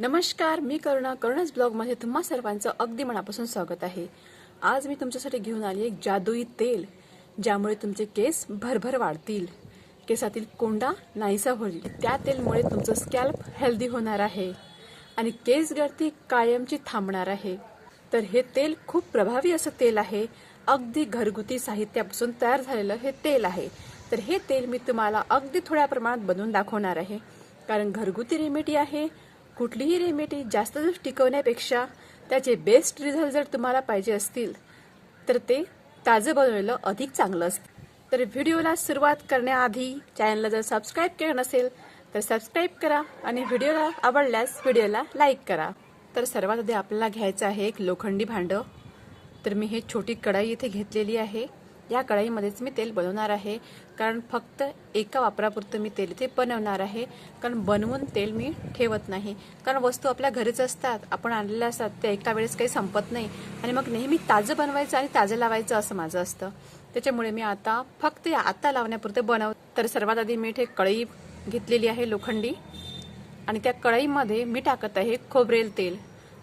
नमस्कार मी करुणा. करुणाच ब्लॉगमध्ये तुम्हा सर्वांचं अगदी मनापासून स्वागत आहे. आज मी तुमच्यासाठी घेऊन आली एक जादुई तेल ज्यामुळे तुमचे केस भरभर वाढतील. केसातील कोंडा नाहीसा होईल. त्या तेलमुळे तुमचं स्कॅल्प हेल्दी होणार आहे. आणि केस गळती कायमची थांबणार आहे. तर हे तेल खूप प्रभावी असं तेल आहे. अगदी घरगुती साहित्यापासून तयार झालेलं हे तेल आहे. तर हे तेल मी तुम्हाला अगदी थोड्या प्रमाणात बनवून दाखवणार आहे. कारण घरगुती रेमेडी आहे. कुठलीही रेमेडी जास्त दिवस टिकवण्यापेक्षा त्याचे बेस्ट रिझल्ट जर तुम्हाला पाहिजे असतील तर ते ताजं बनवलेलं अधिक चांगलं असतं. तर व्हिडिओला सुरुवात करण्याआधी चॅनलला जर सबस्क्राईब केलं नसेल तर सबस्क्राईब करा आणि व्हिडिओला आवडल्यास व्हिडिओला लाईक करा. तर सर्वात आधी आपल्याला घ्यायचं आहे एक लोखंडी भांडं. तर मी हे छोटी कढाई इथे घेतलेली आहे. या कढईमध्येच मी तेल बनवणार आहे. कारण फक्त एका वापरापुरतं मी तेल इथे बनवणार आहे. कारण बनवून तेल मी ठेवत नाही. कारण वस्तू आपल्या घरीच असतात. आपण आणलेल्या असतात. त्या एका वेळेस काही संपत नाही. आणि मग नेहमी ताजं बनवायचं आणि ताजं लावायचं असं माझं असतं. त्याच्यामुळे मी आता फक्त या आता लावण्यापुरतं बनव तर सर्वात आधी मी इथे कढई घेतलेली आहे लोखंडी. आणि त्या कढईमध्ये मी टाकत आहे खोबरेल तेल.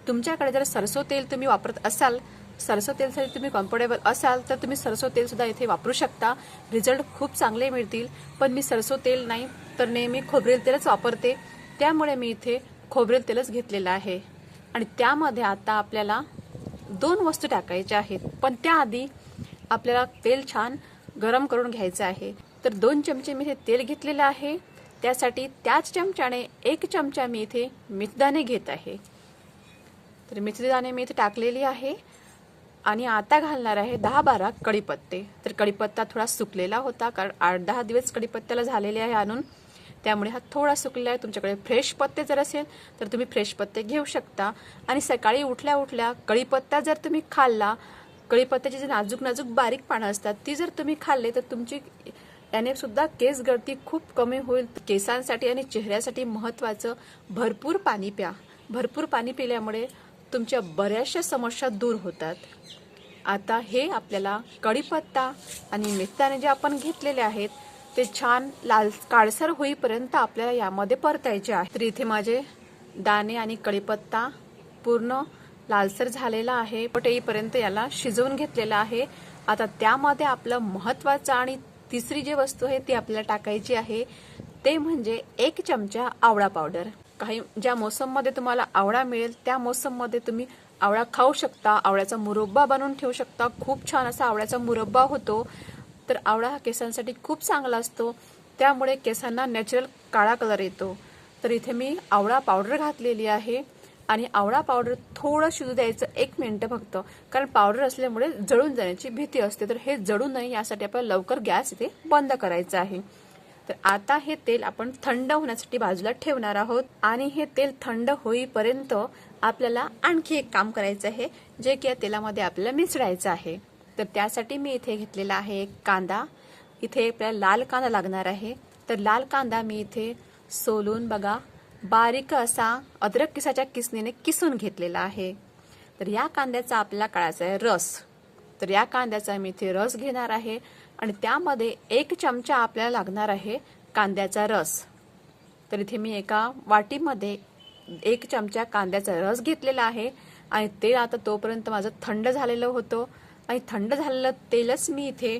तुमच्याकडे जर सरसो तेल तुम्ही वापरत असाल सरसो तेलसाठी तुम्ही कम्फर्टेबल असाल तर तुम्ही सरसो तेलसुद्धा इथे वापरू शकता. रिझल्ट खूप चांगले मिळतील. पण मी सरसो तेल नाही तर नेहमी खोबरेल तेलच वापरते. त्यामुळे मी इथे खोबरेल तेलच घेतलेलं आहे. आणि त्यामध्ये आता आपल्याला दोन वस्तू टाकायच्या आहेत. पण त्याआधी आपल्याला तेल छान गरम करून घ्यायचं आहे. तर दोन चमचे मी इथे तेल घेतलेलं आहे. त्यासाठी त्याच चमच्याने एक चमचा मी इथे मिथदाणे घेत आहे. तर मेथीदाणे मी इथे टाकलेली आहे. आणि आता घालणार आहे दहा बारा कढीपत्ते. तर कढीपत्ता थोडा सुकलेला होता कारण आठ दहा दिवस कढीपत्त्याला झालेले आहे आणून. त्यामुळे हा थोडा सुकलेला आहे. तुमच्याकडे फ्रेश पत्ते जर असेल तर तुम्ही फ्रेश पत्ते घेऊ शकता. आणि सकाळी उठल्या उठल्या कढीपत्ता जर तुम्ही खाल्ला कढीपत्त्याची जी नाजूक नाजूक बारीक पानं असतात ती जर तुम्ही खाल्ले तर तुमची याने सुद्धा केस गळती खूप कमी होईल. केसांसाठी आणि चेहऱ्यासाठी महत्त्वाचं भरपूर पाणी प्या. भरपूर पाणी पिल्यामुळे तुमच्या बऱ्याचशा समस्या दूर होतात. आता हे आपल्याला कढीपत्ता आणि मेथ्याने जे आपण घेतलेले आहेत ते छान लाल काळसर होईपर्यंत आपल्याला यामध्ये परतायचे आहे. तर इथे माझे दाणे आणि कढीपत्ता पूर्ण लालसर झालेला आहे. पण येईपर्यंत याला शिजवून घेतलेला आहे. आता त्यामध्ये आपलं महत्वाचं आणि तिसरी जी वस्तू आहे ती आपल्याला टाकायची आहे ते म्हणजे एक चमचा आवळा पावडर. काही ज्या मोसममध्ये तुम्हाला आवळा मिळेल त्या मोसममध्ये तुम्ही आवळा खाऊ शकता. आवळ्याचा मुरब्बा बनवून ठेवू शकता. खूप छान असा आवळ्याचा मुरब्बा होतो. तर आवळा हा केसांसाठी खूप चांगला असतो. त्यामुळे केसांना नॅचरल काळा कलर येतो. तर इथे मी आवळा पावडर घातलेली आहे. आणि आवळा पावडर थोडं शिजू द्यायचं एक मिनटं फक्त. कारण पावडर असल्यामुळे जळून जाण्याची भीती असते. तर हे जळू नये यासाठी आपल्याला लवकर गॅस इथे बंद करायचा आहे. तर आता हे तेल आपण थंड होण्यासाठी बाजूला ठेवणार आहोत. आणि हे तेल थंड होईपर्यंत आपल्याला आणखी एक काम करायचं आहे जे की या तेलामध्ये आपल्याला मिसळायचं आहे. तर त्यासाठी मी इथे घेतलेला आहे एक कांदा. इथे आपल्याला लाल कांदा लागणार आहे. तर लाल कांदा मी इथे सोलून बघा बारीक असा अद्रक किसाच्या किसणीने किसून घेतलेला आहे. तर या कांद्याचा आपल्याला काढायचा आहे रस. तर या कांद्याचा मी इथे रस घेणार आहे. आणि त्यामध्ये एक चमचा आपल्याला लागणार आहे कांद्याचा रस. तर इथे मी एका वाटीमध्ये एक चमचा कांद्याचा रस घेतलेला आहे आणि ते आता तोपर्यंत माझं थंड झालेलं होतं आणि थंड झालेलं तेलच मी इथे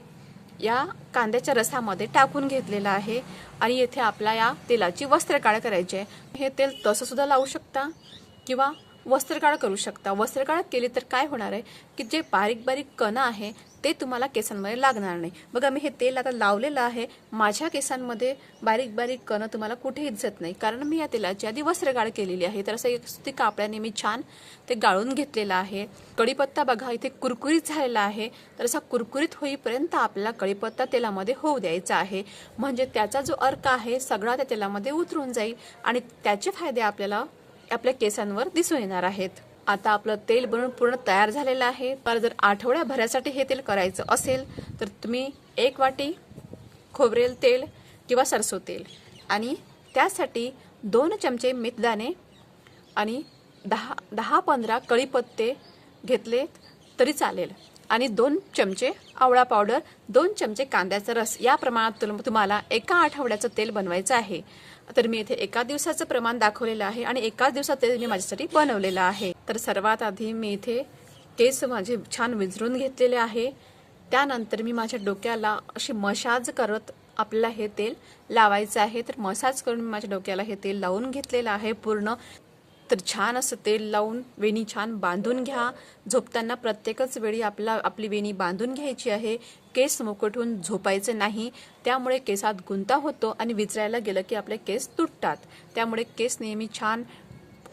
या कांद्याच्या रसामध्ये टाकून घेतलेलं आहे आणि येथे आपल्या या तेलाची वस्त्रकाळ करायची आहे. हे तेल तसंसुद्धा लावू शकता किंवा वस्त्रकाळ करू शकता. वस्त्रकाळ केली तर काय होणार आहे? की जे बारीक बारीक कणं आहे ते तुम्हाला केसांमध्ये लागणार नाही. बघा मी हे तेल आता लावलेलं आहे. माझ्या केसांमध्ये बारीक बारीक कणं तुम्हाला कुठेही दिसत नाही. कारण मी या तेलाची आधी वस्त्रगाळ केलेली आहे. तर असं एक कापड्याने मी छान ते गाळून घेतलेलं आहे. कढीपत्ता बघा इथे कुरकुरीत झालेला आहे. तर असा कुरकुरीत होईपर्यंत आपल्याला कढीपत्ता तेलामध्ये होऊ द्यायचा आहे. म्हणजे त्याचा जो अर्क आहे सगळा त्या तेलामध्ये उतरून जाईल आणि त्याचे फायदे आपल्याला आपल्या केसांवर दिसून येणार आहेत. आता आपलं तेल बनून पूर्ण तयार झालेलं आहे. तर जर आठवड्याभरासाठी हे तेल करायचं असेल तर तुम्ही एक वाटी खोबरेल तेल किंवा सरसो तेल आणि त्यासाठी दोन चमचे मेथदाणे आणि दहा दहा पंधरा कळीपत्ते घेतले तरी चालेल. आणि दोन चमचे आवळा पावडर दोन चमचे कांद्याचा रस. या प्रमाणात तुम्हाला एका आठवड्याचं तेल बनवायचं आहे. तर मी इथे एका दिवसाचं प्रमाण दाखवलेलं आहे आणि एकाच दिवसात तेल मी माझ्यासाठी बनवलेलं आहे. तर सर्वात आधी मी इथे केस माझे छान विझरून घेतलेले आहे. त्यानंतर मी माझ्या डोक्याला अशी मसाज करत आपल्याला हे तेल लावायचं आहे. तर मसाज करून मी माझ्या डोक्याला हे तेल लावून घेतलेलं आहे पूर्ण. तर छान असं तेल लावून वेणी छान बांधून घ्या. झोपताना प्रत्येकच वेळी आपला आपली वेणी बांधून घ्यायची आहे. केस मुकटून झोपायचे नाही. त्यामुळे केसात गुंता होतो आणि विचरायला गेलं की आपले केस तुटतात. त्यामुळे केस नेहमी छान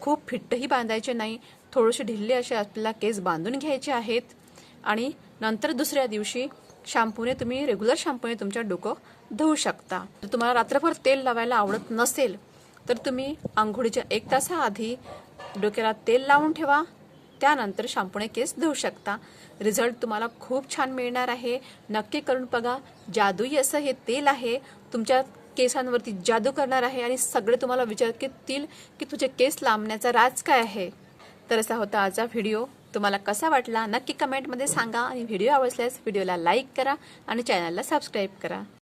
खूप फिट्टही बांधायचे नाही. थोडेसे ढिल्ले असे आपल्याला केस बांधून घ्यायचे आहेत. आणि नंतर दुसऱ्या दिवशी शॅम्पूने तुम्ही रेग्युलर शॅम्पूने तुमच्या डोकं धुवू शकता. तुम्हाला रात्रभर तेल लावायला आवडत नसेल तर तुम्ही आंघोळीच्या एक तासाआधी डोक्याला तेल लावून ठेवा. त्यानंतर शॅम्पूने केस धुवू शकता. रिझल्ट तुम्हाला खूप छान मिळणार आहे. नक्की करून बघा. जादूई असं हे तेल आहे. तुमच्या केसांवरती जादू करणार आहे आणि सगळे तुम्हाला विचारतील की तुझे केस लांबण्याचा राज काय आहे. तर असा होता आजचा व्हिडिओ. तुम्हाला कसा वाटला नक्की कमेंटमध्ये सांगा आणि व्हिडिओ आवडल्यास व्हिडिओला लाईक करा आणि चॅनलला सबस्क्राईब करा.